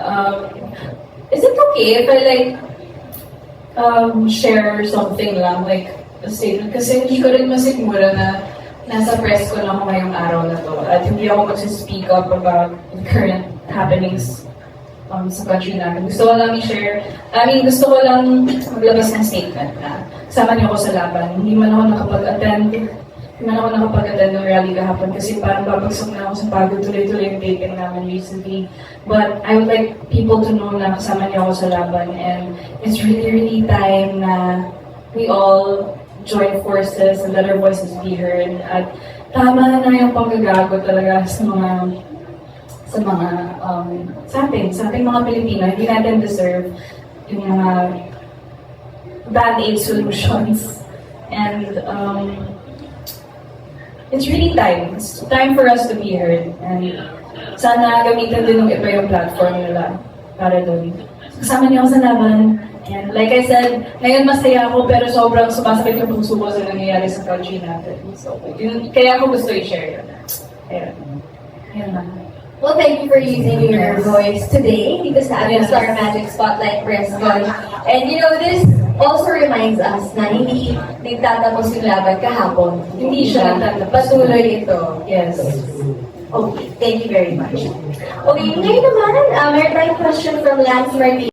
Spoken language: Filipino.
um, is it okay if I like um, share something lang, like a statement? Kasi hindi ko rin masigmura na nasa press ko lang ako ngayong araw na to at hindi ako mag-speak up about the current happenings um, sa country namin. Gusto ko lang i-share, I mean, gusto ko lang maglabas ng statement na kasama niyo ako sa laban. Hindi man ako nakapag-attend, hindi man ako nakapag-attend ng rally kahapon kasi parang babagsak na ako sa pagod tuloy-tuloy yung taping namin recently. But I would like people to know na kasama niyo ako sa laban and it's really, really time na we all join forces and let our voices be heard. At tama na yung panggagago talaga sa mga sa mga um, sa atin, sa ating mga Pilipino, hindi natin deserve yung mga band-aid solutions. And um, it's really time. It's time for us to be heard. And sana gamitin din ng iba yung platform nila para doon. Kasama niyo ako sa laban. And like I said, ngayon masaya ako pero sobrang sumasakit yung puso ko sa nangyayari sa country natin. So, yun, kaya ako gusto i-share yun. Ayun. Ayun lang. Well, thank you for using your voice today sa ating Yes. Star Magic Spotlight Press Con. And you know, this also reminds us na hindi nagtatapos yung laban kahapon. Hindi siya. Patuloy ito. Yes. Okay, thank you very much. Okay, ngayon naman, uh, meron tayong question from Lance Martinez.